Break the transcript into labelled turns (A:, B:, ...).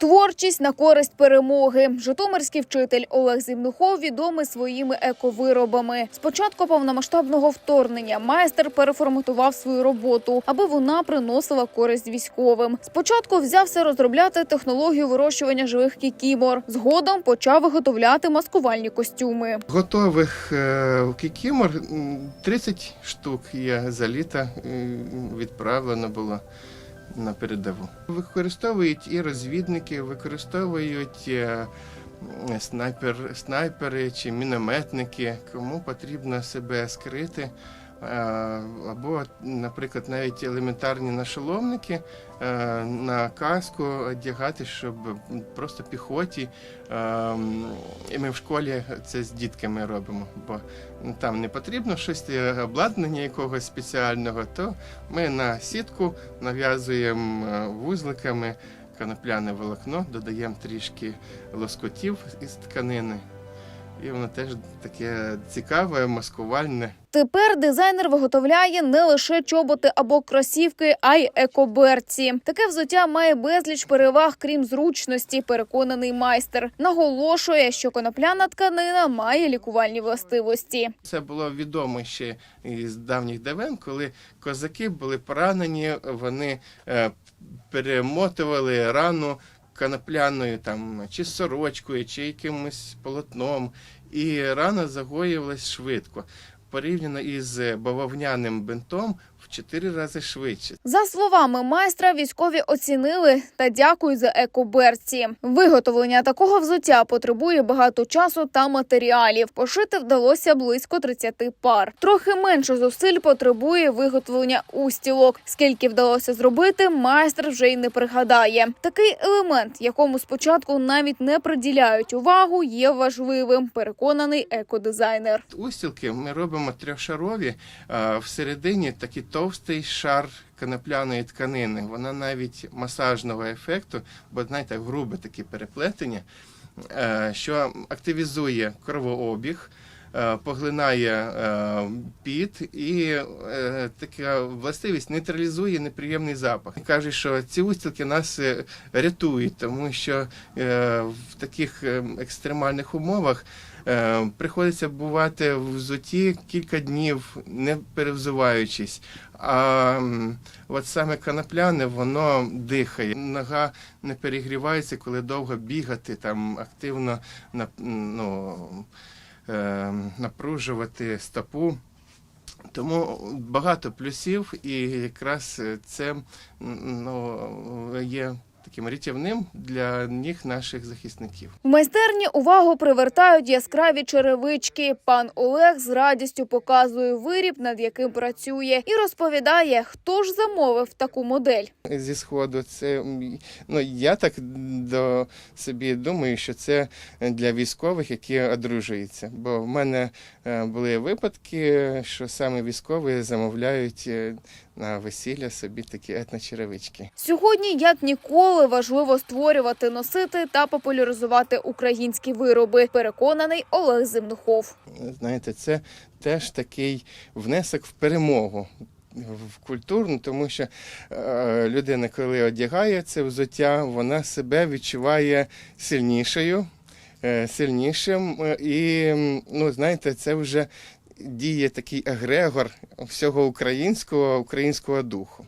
A: Творчість на користь перемоги. Житомирський вчитель Олег Зімнухов відомий своїми ековиробами. З початку повномасштабного вторгнення майстер переформатував свою роботу, аби вона приносила користь військовим. Спочатку взявся розробляти технологію вирощування живих кікімор. Згодом почав виготовляти маскувальні костюми.
B: Готових е, кікімор м, 30 штук є за літо е, відправлено було на передову. Використовують і розвідники, використовують е, снайпер, снайпери чи мінометники, кому потрібно себе скрити. Е, Або, наприклад, навіть елементарні нашоломники е, на каску одягати, щоб просто піхоті Ем, І ми в школі це з дітками робимо, бо там не потрібно щось е, обладнання якогось спеціального, то ми на сітку нав'язуємо е, вузликами конопляне волокно, додаємо трішки лоскотів із тканини. І воно теж таке цікаве, маскувальне.
A: Тепер дизайнер виготовляє не лише чоботи або кросівки, а й екоберці. Таке взуття має безліч переваг, крім зручності. Переконаний майстер наголошує, що конопляна тканина має лікувальні властивості.
B: Це було відомо ще із давніх давен, коли козаки були поранені, вони е, перемотували рану конопляною там чи сорочкою, чи якимось полотном, і рана загоювалась швидко. Порівняно із бавовняним бинтом в чотири рази швидше.
A: За словами майстра, військові оцінили та дякують за екоберці. Виготовлення такого взуття потребує багато часу та матеріалів. Пошити вдалося близько 30 пар. Трохи менше зусиль потребує виготовлення устілок. Скільки вдалося зробити, майстер вже й не пригадає. Такий елемент, якому спочатку навіть не приділяють увагу, є важливим. Переконаний екодизайнер.
B: Устілки ми робимо трьохшарові, а всередині такий товстий шар конопляної тканини. Вона навіть масажного ефекту, бо знаєте, грубе таке переплетення, е, що активізує кровообіг. е, Поглинає е, піт і е, така властивість нейтралізує неприємний запах. Кажуть, що ці устілки нас е, рятують, тому що е, в таких е, екстремальних умовах Е, приходиться бувати в взуті кілька днів, не перевзуваючись. А от саме конопляне воно дихає. Нога не перегрівається, коли довго бігати, там активно ну, е, напружувати стопу. Тому багато плюсів, і якраз це ну, є таким рятівним для них наших захисників.
A: В майстерні увагу привертають яскраві черевички. Пан Олег з радістю показує виріб, над яким працює, і розповідає, хто ж замовив таку модель.
B: зі сходу. Це ну я так до собі думаю, що це для військових, які одружуються. Бо в мене е, були випадки, що саме військові замовляють е, на весілля собі такі етночеревички.
A: Сьогодні, як ніколи, важливо створювати, носити та популяризувати українські вироби. Переконаний Олег Земнухов.
B: Знаєте, це теж такий внесок в перемогу. В культурну, тому що е, людина, коли одягає це взуття, вона себе відчуває сильнішою, е, сильнішим. е, І ну, знаєте, це вже діє такий егрегор всього українського, українського духу.